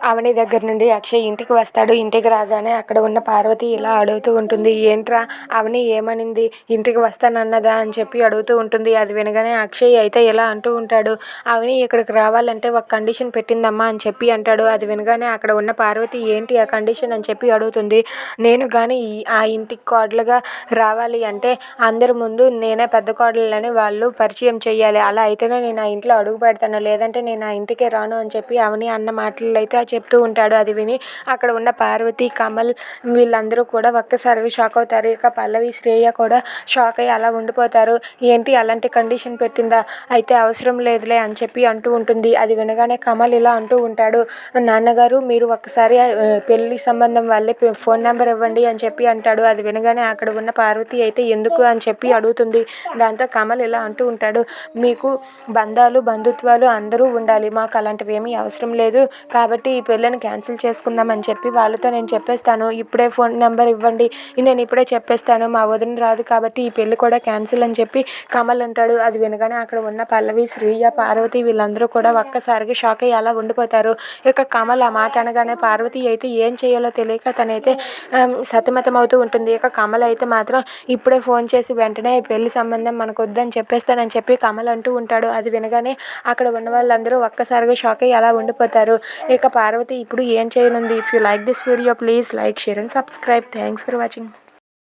అవని దగ్గర నుండి అక్షయ్ ఇంటికి వస్తాడు. ఇంటికి రాగానే అక్కడ ఉన్న పార్వతి ఇలా అడుగుతూ ఉంటుంది ఏంట్రా అవని ఏమనింది? ఇంటికి వస్తానన్నదా? అని చెప్పి అడుగుతూ ఉంటుంది. అది వినగానే అక్షయ్ అయితే ఇలా అంటూ ఉంటాడు అవని ఇక్కడికి రావాలంటే ఒక కండిషన్ పెట్టిందమ్మా అని చెప్పి అంటాడు. అది వినగానే అక్కడ ఉన్న పార్వతి ఏంటి ఆ కండిషన్? అని చెప్పి అడుగుతుంది. నేను కానీ ఆ ఇంటికి కోడలుగా రావాలి అంటే అందరి ముందు నేనే పెద్ద కోడలని వాళ్ళు పరిచయం చేయాలి అలా అయితేనే నేను ఆ ఇంట్లో అడుగు పెడతాను. లేదంటే నేను ఆ ఇంటికే రాను అని చెప్పి అవని అన్న మాటలు అయితే చెప్తూ ఉంటాడు అది విని అక్కడ ఉన్న పార్వతి కమల్ వీళ్ళందరూ కూడా ఒక్కసారిగా షాక్ అవుతారు. ఇక పల్లవి శ్రేయ కూడా షాక్ అయ్యి అలా ఉండిపోతారు. ఏంటి అలాంటి కండిషన్ పెట్టిందా? అయితే అవసరం లేదులే అని చెప్పి అంటూ ఉంటుంది. అది వినగానే కమల్ ఇలా అంటూ ఉంటాడు నాన్నగారు మీరు ఒక్కసారి పెళ్ళి సంబంధం వాళ్ళే ఫోన్ నెంబర్ ఇవ్వండి అని చెప్పి అంటాడు. అది వినగానే అక్కడ ఉన్న పార్వతి అయితే ఎందుకు అని చెప్పి అడుగుతుంది. దాంతో కమల్ ఇలా అంటూ ఉంటాడు మీకు బంధాలు బంధుత్వాలు అందరూ ఉండాలి. మాకు అలాంటివి ఏమీ అవసరం లేదు. కాబట్టి ఈ పెళ్ళిని క్యాన్సిల్ చేసుకుందామని చెప్పి వాళ్ళతో నేను చెప్పేస్తాను. ఇప్పుడే ఫోన్ నెంబర్ ఇవ్వండి. నేను ఇప్పుడే చెప్పేస్తాను. మా వదిన రాదు కాబట్టి ఈ పెళ్ళి కూడా క్యాన్సిల్ అని చెప్పి కమల్ అంటాడు. అది వినగానే అక్కడ ఉన్న పల్లవి శ్రీయ పార్వతి వీళ్ళందరూ కూడా ఒక్కసారిగా షాక్ అయ్యి అలా ఉండిపోతారు. ఇక కమల్ ఆ మాట అనగానే పార్వతి అయితే ఏం చేయాలో తెలియక తనైతే సతమతం అవుతూ ఉంటుంది. ఇక కమల్ అయితే మాత్రం ఇప్పుడే ఫోన్ చేసి వెంటనే పెళ్ళి సంబంధం మనకు వద్దని చెప్పేస్తానని చెప్పి కమల్ అంటూ ఉంటాడు. అది వినగానే అక్కడ ఉన్న వాళ్ళందరూ ఒక్కసారిగా షాక్ అయ్యి అలా ఉండిపోతారు. ఇక పార్వతి ఇప్పుడు ఏం చేయనుంది? If you like this video please like share and subscribe thanks for watching